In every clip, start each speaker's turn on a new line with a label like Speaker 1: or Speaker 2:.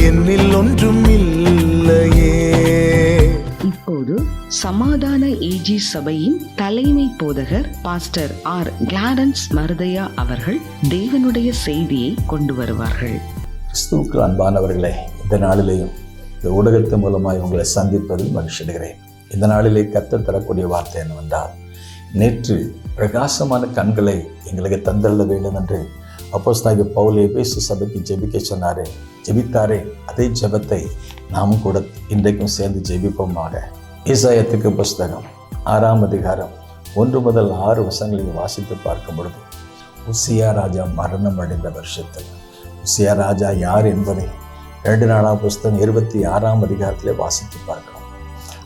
Speaker 1: என்னில் ஒன்றும் இல்லையே.
Speaker 2: இப்போது சமாதான ஏஜி சபையின் தலைமை போதகர் பாஸ்டர் ஆர் கிளாரன்ஸ் மருதையா அவர்கள் தேவனுடைய செய்தியை கொண்டு வருவார்கள்.
Speaker 3: கிறிஸ்துவுக்கு அன்பானவர்களே இந்த நாளிலேயும் இந்த ஊடகத்தின் மூலமாய் உங்களை சந்திப்பதில் மகிழ்ச்சிடுகிறேன் இந்த நாளிலே கத்தர் தரக்கூடிய வார்த்தை என்னவென்றால் நேற்று பிரகாசமான கண்களை எங்களுக்கு தந்தள்ள வேண்டும் என்று அப்போஸ்தாகி பவுல் எபேசு சபைக்கு ஜெபிக்க சொன்னாரே ஜெபித்தாரே அதே ஜெபத்தை நாமும் கூட இன்றைக்கும் சேர்ந்து ஜெபிப்போமாக. ஈசாயத்துக்கு புஸ்தகம் ஆறாம் அதிகாரம் ஒன்று முதல் ஆறு வருஷங்களையும் வாசித்து பார்க்கும் பொழுது உசியா ராஜா மரணம் அடைந்த வருஷத்தில் உசியா ராஜா யார் என்பதை ரெண்டு நாளாம் புஸ்தகம் இருபத்தி ஆறாம் அதிகாரத்திலே வாசித்து பார்க்கிறோம்.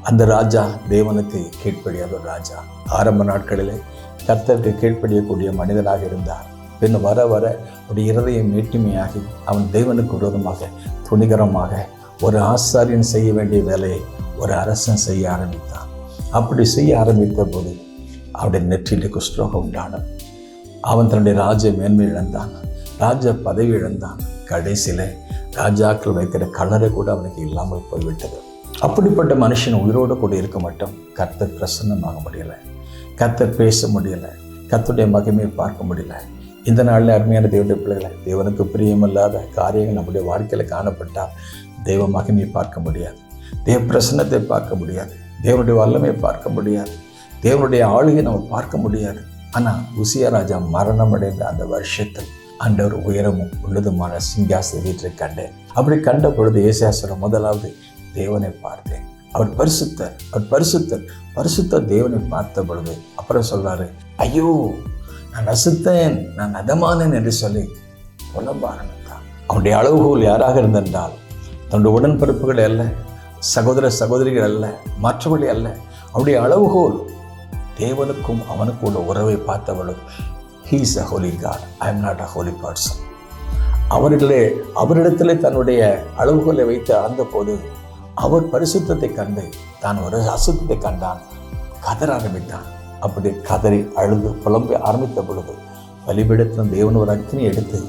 Speaker 3: அந்த ராஜா தேவனுக்கு கீழ்ப்படியாத ஒரு ராஜா. ஆரம்ப நாட்களிலே கர்த்தருக்கு கீழ்ப்படியக்கூடிய மனிதனாக இருந்தார். பின் வர வர அவருடைய இருதயம் மேட்டுமையாகி அவன் தேவனுக்கு விரோதமாக துணிகரமாக ஒரு ஆசாரியன் செய்ய வேண்டிய வேலையை ஒரு அரசன் செய்ய ஆரம்பித்தான். அப்படி செய்ய ஆரம்பித்த போது அவருடைய நெற்றியில் குஷ்டரோகம் உண்டானது. அவன் தன்னுடைய ராஜ மேன்மை இழந்தான். ராஜ பதவி இழந்தான். கடைசியில ராஜாக்கள் வைக்கிற கலரை கூட அவனுக்கு இல்லாமல் போய்விட்டது. அப்படிப்பட்ட மனுஷன் உயிரோடு கூட இருக்க மட்டும் கர்த்தர் பிரசன்னமாக முடியலை. கர்த்தர் பேச முடியலை. கர்த்தருடைய மகிமையை பார்க்க முடியல. இந்த நாளில் அருமையான தேவனுடைய பிள்ளைகளை தேவனுக்கு பிரியமில்லாத காரியங்கள் நம்முடைய வாழ்க்கையில் காணப்பட்டால் தெய்வ மகிமையை பார்க்க முடியாது. தேவ பிரசன்னத்தை பார்க்க முடியாது. தேவனுடைய வல்லமையை பார்க்க முடியாது. தேவனுடைய ஆளுகை நம்ம பார்க்க முடியாது. ஆனால் உசியா ராஜா மரணம் அடைந்த அந்த வருஷத்தில் அண்டவர் உயரமும் உள்ளதுமான சிங்காசன வீட்டை கண்டேன். அப்படி கண்ட பொழுது ஏசியாசுரம் முதலாவது தேவனை பார்த்தேன். அவர் பரிசுத்தர் அவர் பரிசுத்தர் பரிசுத்த தேவனை பார்த்த பொழுது அப்புறம் சொல்றாரு ஐயோ நான் நசுத்தேன் நான் நதமானேன் என்று சொல்லி புலம்ப ஆரம்பித்தான் அவனுடைய அளவுகோல் யாராக இருந்தென்றால் தன்னுடைய உடன்பிறப்புகள் அல்ல சகோதர சகோதரிகள் அல்ல மற்றவர்கள் அல்ல அவருடைய அளவுகோல் தேவனுக்கும் அவனுக்கும் உள்ள உறவை பார்த்தவளும் he's a holy God I am not a holy person அவர்களே அவரிடத்திலே தன்னுடைய அளவுகோலை வைத்து அளந்தபோது அவர் பரிசுத்தத்தை கண்டு தான் ஒரு அசுத்தத்தை கண்டான் கதற ஆரம்பித்தான் அப்படி கதறி அழுது புலம்பி ஆரம்பித்த பொழுது பலிபிடத்தில் தேவன் ஒரு அக்னி எடுத்து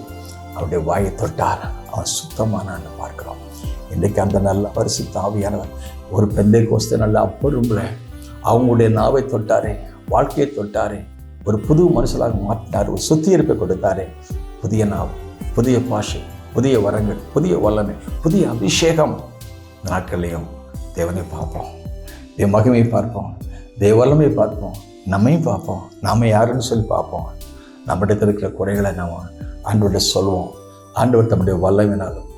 Speaker 3: அவருடைய வாயை தொட்டார். அவன் சுத்தமானான்னு பார்க்கிறோம். இன்றைக்கு அந்த நல்ல பரிசுத்த ஆவியானவர் ஒரு பெந்தை கோஸ்து நல்ல அப்பொருள் அவங்களுடைய நாவை தொட்டாரே வாழ்க்கையை தொட்டாரே ஒரு புது மனுஷனாக மாற்றினார் ஒரு சுத்திகரிப்பை கொடுத்தாரே. புதிய நாவ் புதிய பாஷை புதிய வரங்கள் புதிய வல்லமை புதிய அபிஷேகம். நாட்கள்லையும் தேவனை பார்ப்போம். தேவ மகிமையை பார்ப்போம். தேவ பார்ப்போம். நம்மையும் பார்ப்போம். நாம் யாருன்னு சொல்லி பார்ப்போம். நம்மகிட்ட இருக்கிற குறைகளை நாம் ஆண்டவர்கிட்ட சொல்லுவோம். ஆண்டவர் தம்முடைய வல்லவினாலும்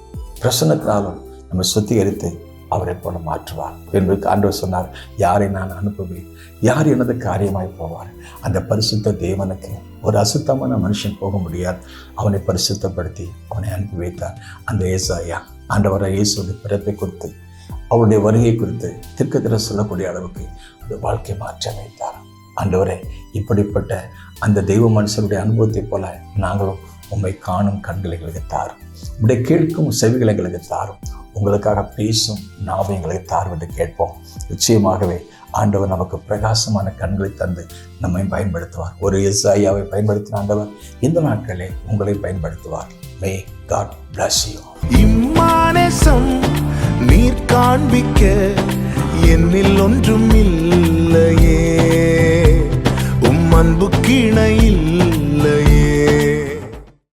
Speaker 3: பிரசன்னத்தினாலும் நம்மை சுத்திகரித்து அவரை போல மாற்றுவார். என்பதற்கு ஆண்டவர் சொன்னார் யாரை நான் அனுப்புவேன்? யார் எனது காரியமாய் போவார்? அந்த பரிசுத்த தேவனுக்கு ஒரு அசுத்தமான மனுஷன் போக முடியாது. அவனை பரிசுத்தப்படுத்தி அவனை அனுப்பி வைத்தார். அந்த ஏசாயா ஆண்டவரை இயேசுடைய பிறப்பை குறித்து அவருடைய வருகை குறித்து திருக்கத்திர சொல்லக்கூடிய அளவுக்கு அந்த வாழ்க்கை மாற்றி அமைத்தார். ஆண்டவரே இப்படிப்பட்ட அந்த தெய்வ மனுஷனுடைய அனுபவத்தை போல நாங்களும் உம்மை காணும் கண்களை எங்களுக்கு தாரும். உடைய கேட்கும் செவிகளை எங்களுக்கு தாரும். உங்களுக்காக பேசும் நாவை எங்களுக்கு தாரும் என்று கேட்போம். நிச்சயமாகவே ஆண்டவர் நமக்கு பிரகாசமான கண்களை தந்து நம்மை பயன்படுத்துவார். ஒரு எஸ்ஐயாவை பயன்படுத்தின ஆண்டவர் இந்த நாட்களே உங்களை பயன்படுத்துவார். மே காட் பிளஸ் யூ
Speaker 1: இம்மானேசம் நீர் காண்பிக்க என்னில் ஒன்றும்